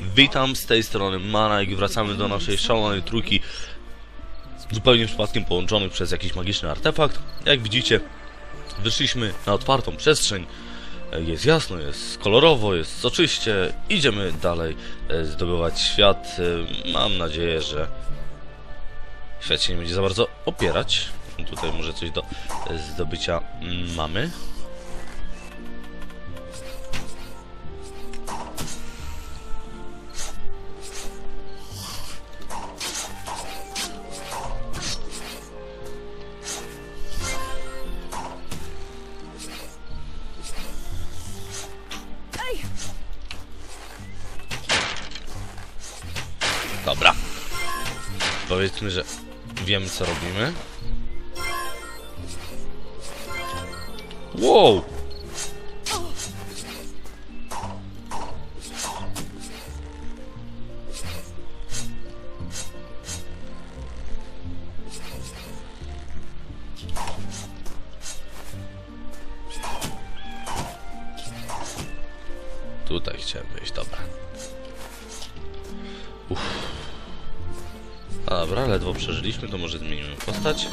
Witam z tej strony Mana i wracamy do naszej szalonej trójki zupełnie przypadkiem połączonych przez jakiś magiczny artefakt. Jak widzicie, wyszliśmy na otwartą przestrzeń. Jest jasno, jest kolorowo, jest soczyście. Idziemy dalej e, zdobywać świat. E, Mam nadzieję, że świat się nie będzie za bardzo opierać. Tutaj może coś do e, zdobycia mm, Dobra. Powiedzmy, że wiemy co robimy. Wow! Postać.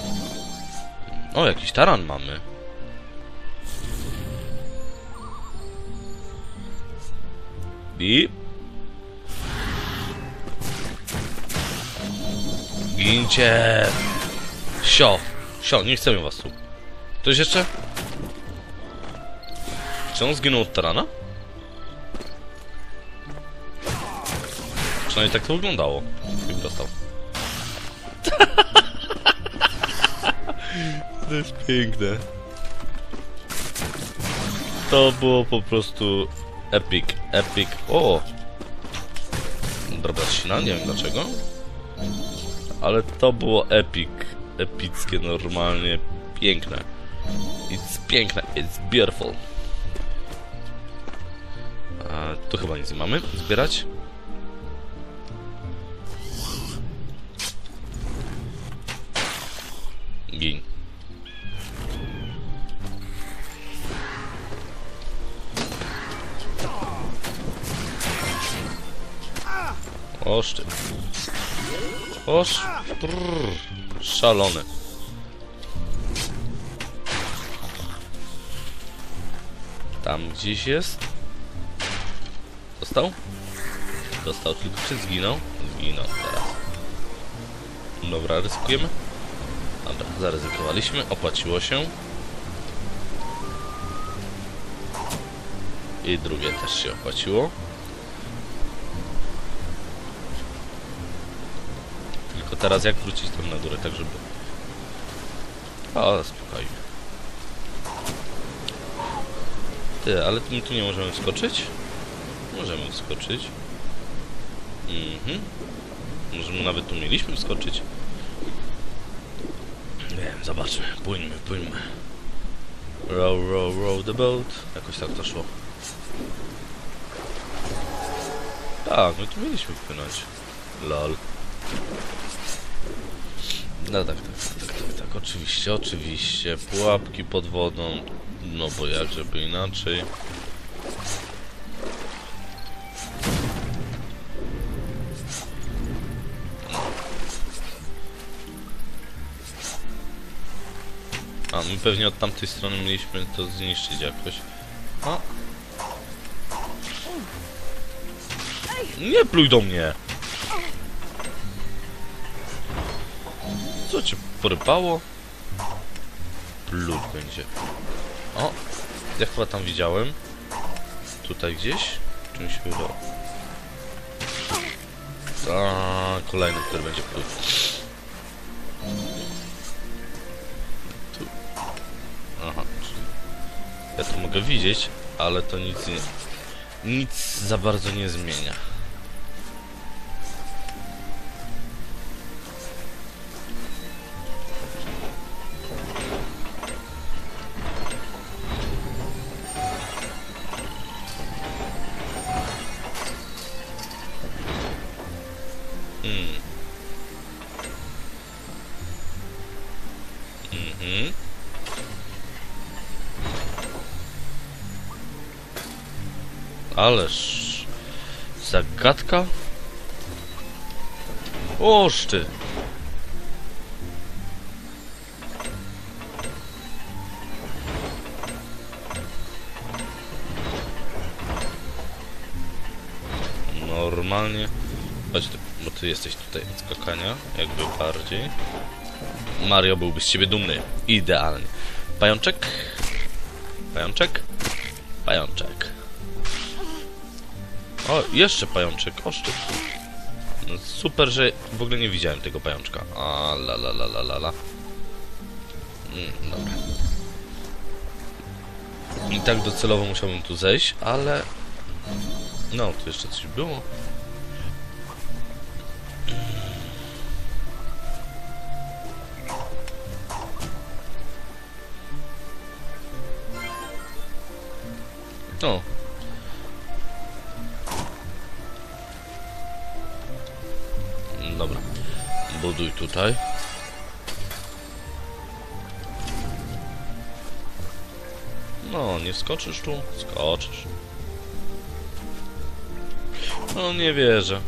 O, jakiś taran mamy. I... Gincie! Sio! Sio, nie chcemy was tu. Ktoś jeszcze? Czy on zginął od tarana? Przynajmniej tak to wyglądało. Jak dostał. To jest piękne. To było po prostu epic, epic. O! Dobra, ścina, nie wiem dlaczego. Ale to było epic. Epickie, normalnie piękne. It's piękne, it's beautiful. A, tu chyba nic nie mamy. Zbierać? Gin. Ty. Oż. Brrr. Szalony. Tam gdzieś jest. Dostał? Dostał, tylko czy zginął? Zginął teraz. Dobra, ryzykujemy? Dobra, zaryzykowaliśmy, opłaciło się. I drugie też się opłaciło. Teraz jak wrócić tam na górę, tak żeby... O, spokojnie. Ty, ale my tu nie możemy wskoczyć? Możemy wskoczyć. Mhm. Może nawet tu mieliśmy wskoczyć? Nie wiem, zobaczmy. Płyńmy, płyńmy. Row, row, row the boat. Jakoś tak to szło. Tak, my tu mieliśmy płynąć. Lol. No tak, tak, tak, tak, tak, oczywiście, oczywiście. Pułapki pod wodą. No bo jak, żeby inaczej. A, my pewnie od tamtej strony mieliśmy to zniszczyć jakoś. A. Nie pluj do mnie! Porypało? Pluć będzie. O! Ja chyba tam widziałem. Tutaj gdzieś? Czy mi się udało? A, kolejny, który będzie pluć. Aha, czyli ja to mogę widzieć, ale to nic nie, nic za bardzo nie zmienia. Mhm. Ależ zagadka? Oż ty! Normalnie. Chodź bo ty jesteś tutaj od skakania, jakby bardziej. Mario byłby z ciebie dumny. Idealnie. Pajączek? Pajączek? Pajączek. O, jeszcze pajączek. O, szczyt. No, super, że w ogóle nie widziałem tego pajączka. A, la la la la la la. Mm, dobra. I tak docelowo musiałbym tu zejść, ale... No, tu jeszcze coś było. O. Dobra. Buduj tutaj. No, nie skoczysz tu? Skoczysz. No, nie wierzę.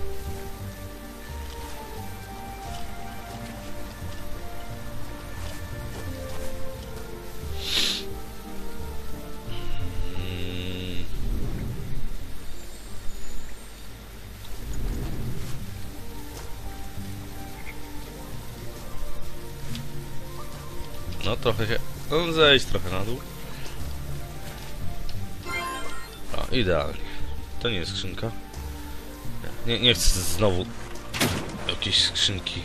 Trochę się... No zejść trochę na dół. O, idealnie. To nie jest skrzynka. Nie, nie chcę znowu jakieś skrzynki.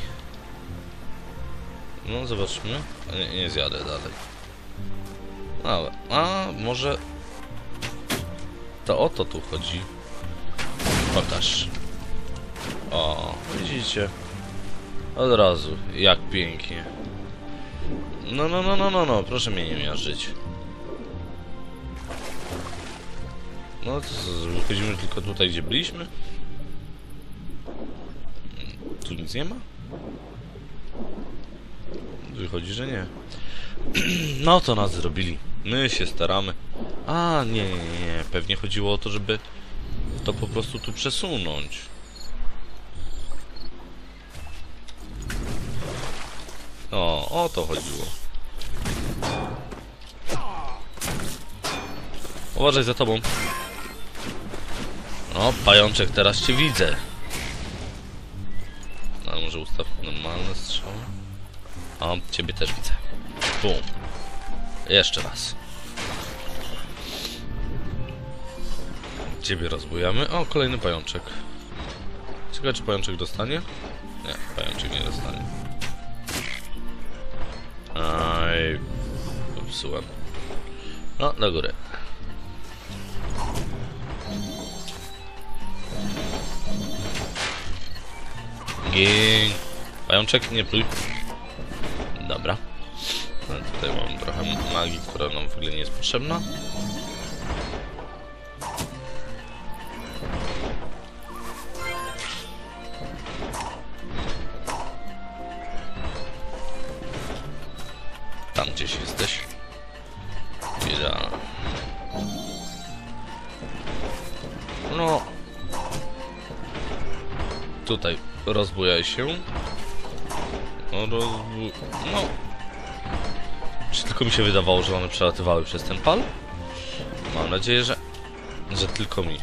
No zobaczmy. Nie, nie zjadę dalej. Ale, a może... To o to tu chodzi. Pokaż. O, widzicie? Od razu, jak pięknie. No, no, no, no, no, no, proszę mnie nie miażdżyć. No, to wychodzimy tylko tutaj, gdzie byliśmy? Tu nic nie ma? Wychodzi, że nie. No to nas zrobili. My się staramy. A, nie, nie, nie. Pewnie chodziło o to, żeby to po prostu tu przesunąć. O, to chodziło. Uważaj za tobą. O, pajączek, teraz cię widzę. Ale może ustaw normalne strzały. O, ciebie też widzę. Bum. Jeszcze raz. Ciebie rozbujamy. O, kolejny pajączek. Ciekawe, czy pajączek dostanie? Nie, pajączek nie dostanie. Popsułem. No, do góry. Gień. Pajączek, nie pluj. Dobra. No, tutaj mam trochę magii, która nam w ogóle nie jest potrzebna. Rozbujaj się. No, rozbu... No. Czy tylko mi się wydawało, że one przelatywały przez ten pal? Mam nadzieję, że... Że tylko mi.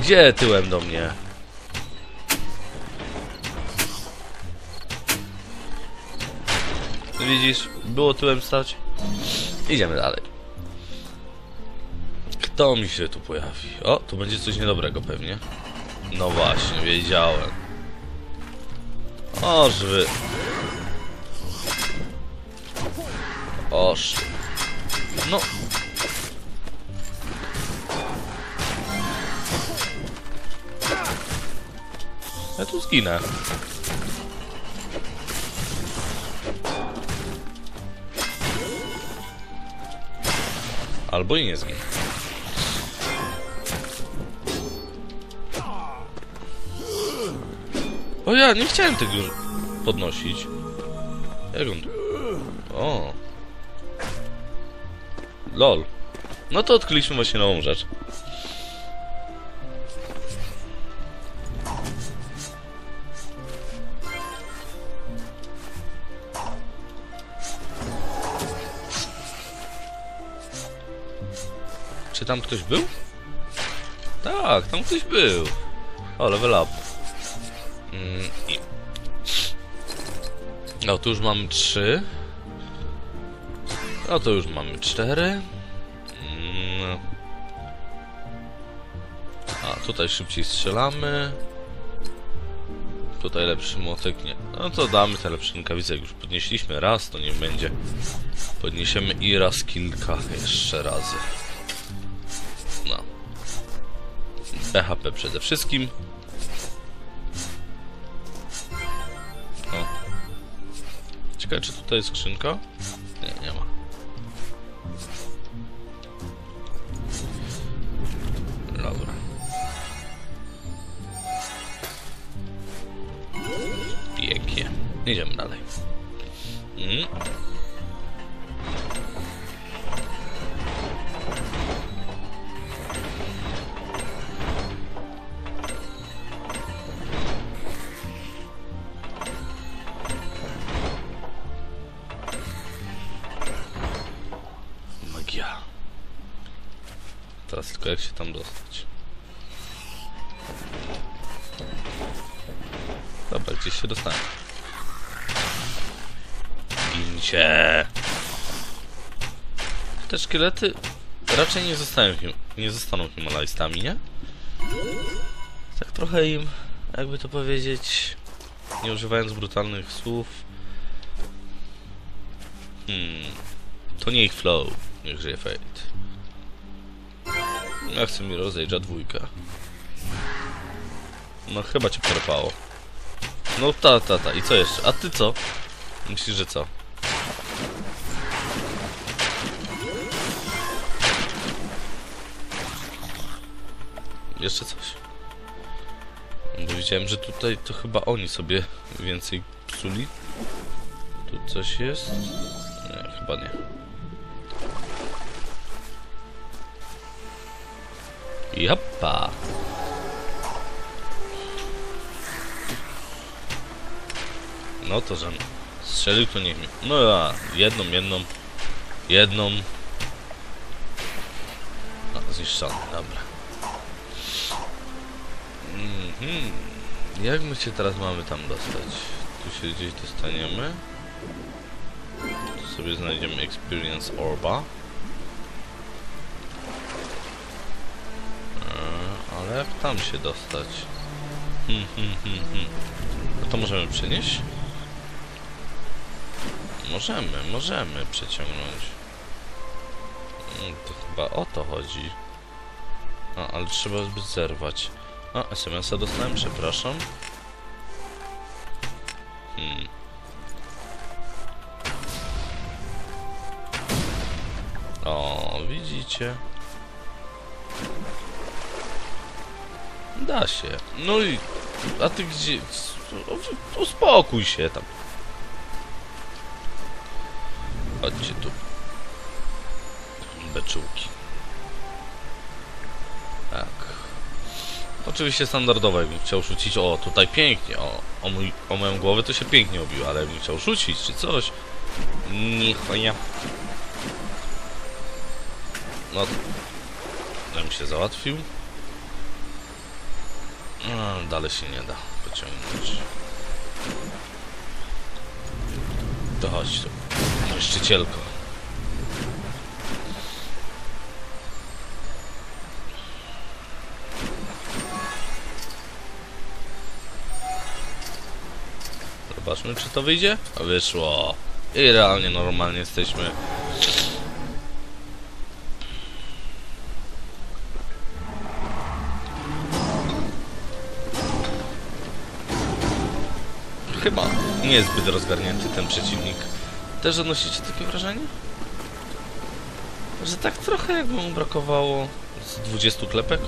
Gdzie tyłem do mnie? Widzisz? Było tyłem stać? Idziemy dalej. Kto mi się tu pojawi? O, tu będzie coś niedobrego pewnie. No właśnie, wiedziałem. Oż wy. Oż. No. Ja tu zginę. Albo i nie zginę. O ja nie chciałem tego już podnosić. Jak on tu? O. Lol. No to odkryliśmy właśnie nową rzecz. Czy tam ktoś był? Tak, tam ktoś był. O, level up. No, tu już mamy trzy. No, to już mamy cztery. Mm. A, tutaj szybciej strzelamy. Tutaj lepszy młotek nie. No to damy te lepsze rękawice. Jak już podnieśliśmy raz, to nie będzie. Podniesiemy i raz kilka jeszcze razy. No. BHP przede wszystkim. Ciekawe, czy tutaj jest skrzynka? Nie, nie ma. Dobra. Pięknie. Idziemy dalej. Mm. Szkielety raczej nie zostają, him- nie zostaną Himalajstami, nie? Tak trochę im, jakby to powiedzieć, nie używając brutalnych słów. Hmm, to nie ich flow, niech żyje Fate. Ja chcę mi rozejrza dwójkę. No chyba cię porwało. No ta, ta, ta. I co jeszcze? A ty co? Myślisz, że co? Jeszcze coś. Bo widziałem, że tutaj to chyba oni sobie więcej psuli. Tu coś jest? Nie, chyba nie. Jappa. No to że strzelił to niech mi. No ja, jedną, jedną, jedną. No, zniszczony, dobra. Mhm. Jak my się teraz mamy tam dostać? Tu się gdzieś dostaniemy. Tu sobie znajdziemy Experience Orba. E, Ale jak tam się dostać? Hmm, hmm, hmm, hmm. No to możemy przenieść? Możemy, możemy przeciągnąć. Mm, To chyba o to chodzi. A, ale trzeba zerwać. A, SMS-a dostałem, przepraszam. Hmm. O, widzicie? Da się. No i... A ty gdzie... Uspokój się tam. Oczywiście standardowo, jakbym chciał rzucić, o tutaj pięknie, o, o, mój, o moją głowę to się pięknie obiło, ale jakbym chciał rzucić czy coś, nie ja. No, ja bym się załatwił. No, dalej się nie da pociągnąć. To chodź tu, niszczycielko. Zobaczmy, czy to wyjdzie. Wyszło. I realnie normalnie jesteśmy. Chyba nie jest rozgarnięty ten przeciwnik. Też odnosicie takie wrażenie? Że tak trochę jakby mu brakowało z 20 klepek?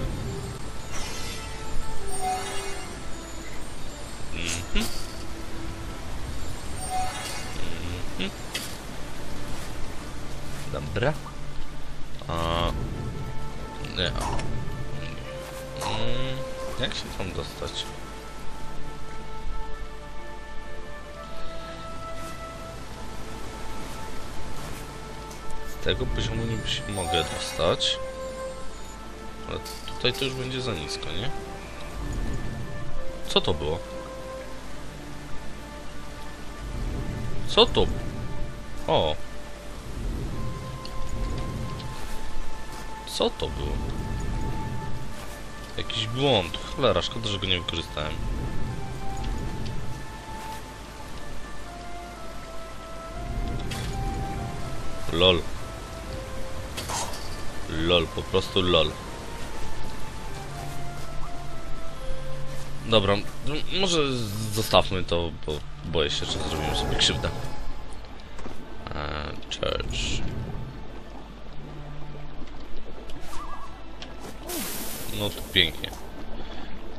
Jak się tam dostać? Z tego poziomu niby się mogę dostać. Ale tutaj to już będzie za nisko, nie? Co to było? Co to? O! Co to było? Jakiś błąd. Cholera, szkoda, że go nie wykorzystałem. LOL. LOL, po prostu LOL. Dobra, może zostawmy to, bo boję się, że zrobimy sobie krzywdę. Eee, church. No to pięknie.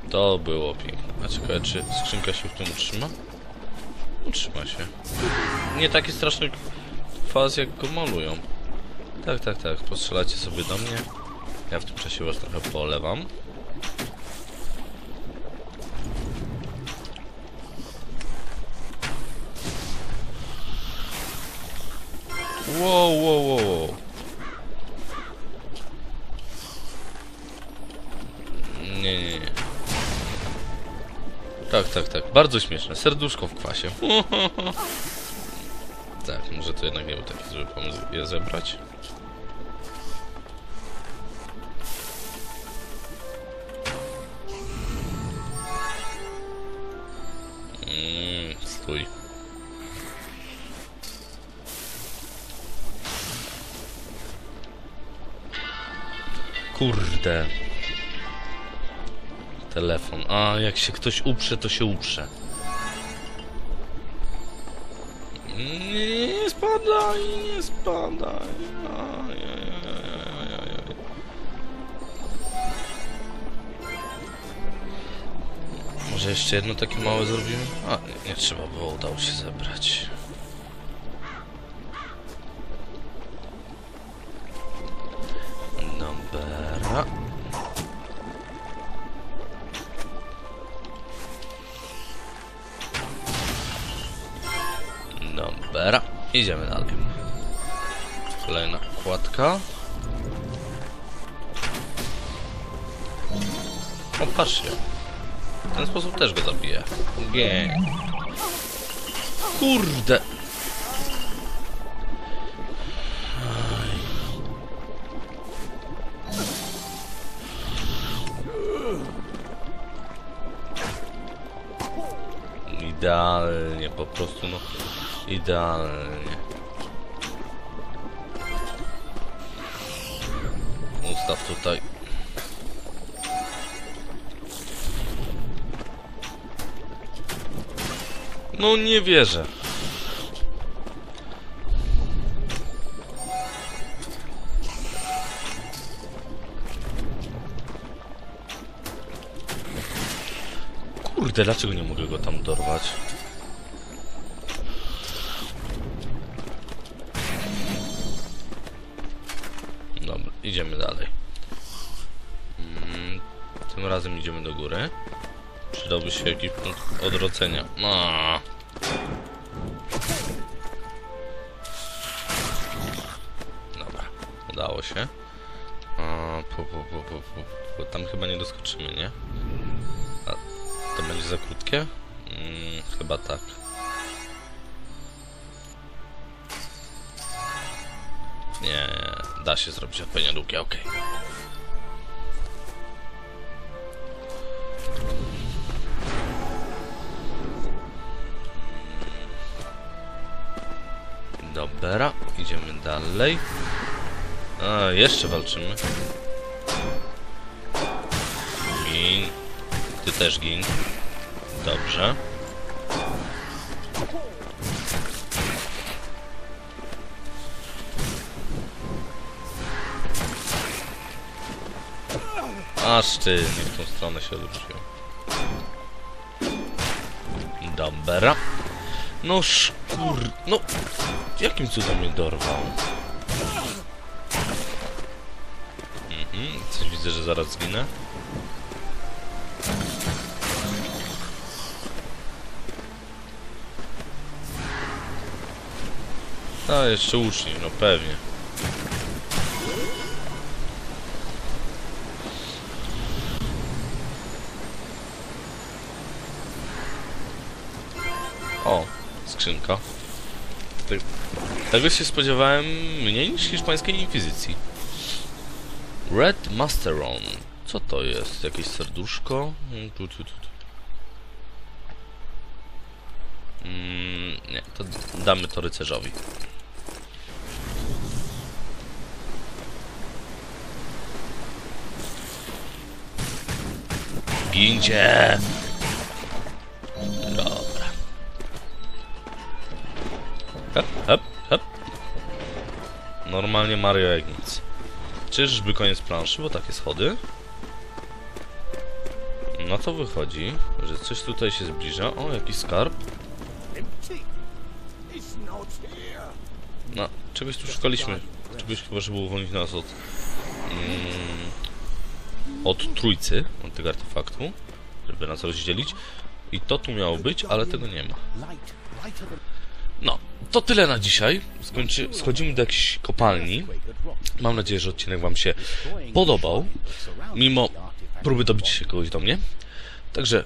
To było piękne. A ciekawe, czy skrzynka się w tym utrzyma? Utrzyma się. Nie taki straszny faz, jak go malują. Tak, tak, tak. Postrzelacie sobie do mnie. Ja w tym czasie was trochę polewam. Wow, wow, wow, Tak, tak, tak. Bardzo śmieszne. Serduszko w kwasie. tak, może to jednak nie był taki zły pomysł je zebrać. Mm, stój. Kurde. Telefon. A, jak się ktoś uprze, to się uprze. Nie, spadaj, nie spadaj. Aj, aj, aj, aj, aj, aj. Może jeszcze jedno takie małe zrobimy? A, nie, nie trzeba było, udało się zebrać. Kładka. O, patrzcie. W ten sposób też go zabiję. Nie. Kurde. Idealnie, po prostu no idealnie. Tutaj. No nie wierzę. Kurde, dlaczego nie mogę go tam dorwać? Idziemy dalej. Mm, tym razem idziemy do góry. Przydałby się jakiś punkt odrodzenia. No. Odpowiednio długie, okej. Dobra, idziemy dalej. A, jeszcze walczymy. Gin. Ty też gin. Dobrze. Aż ty, nie w tą stronę się odwróciłem. Dobra. No szkur... No... Jakim cudem mnie dorwał? Mhm, coś widzę, że zaraz zginę. A, jeszcze uczniów, no pewnie. Skrzynka. Te- Tego się spodziewałem mniej niż hiszpańskiej inkwizycji. Red Masteron. Co to jest? Jakieś serduszko? Mm, Tu, tu, tu, tu. Mm, nie, to damy to rycerzowi. Gincie! Normalnie Mario jak nic. Czyżby koniec planszy, bo takie schody? No to wychodzi, że coś tutaj się zbliża. O, jakiś skarb. No, czegoś tu szukaliśmy. Czegoś chyba, żeby uwolnić nas od... Mm, od trójcy, od tego artefaktu. Żeby nas rozdzielić. I to tu miało być, ale tego nie ma. No, to tyle na dzisiaj. Skończy, schodzimy do jakiejś kopalni. Mam nadzieję, że odcinek Wam się podobał. Mimo próby dobić się kogoś do mnie. Także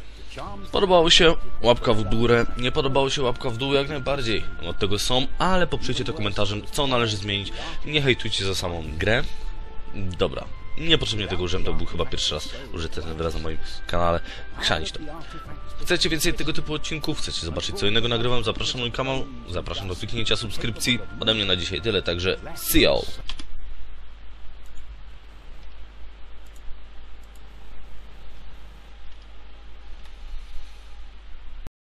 podobało się, łapka w górę. Nie podobało się, łapka w dół jak najbardziej. Od tego są, ale poprzecie to komentarzem, co należy zmienić. Nie hejtujcie za samą grę. Dobra. Niepotrzebnie tego użyłem, to był chyba pierwszy raz użyty ten wyraz na moim kanale. Chrzanić to. Chcecie więcej tego typu odcinków? Chcecie zobaczyć co innego nagrywam? Zapraszam mój kanał. Zapraszam do kliknięcia subskrypcji. Ode mnie na dzisiaj tyle, także see you.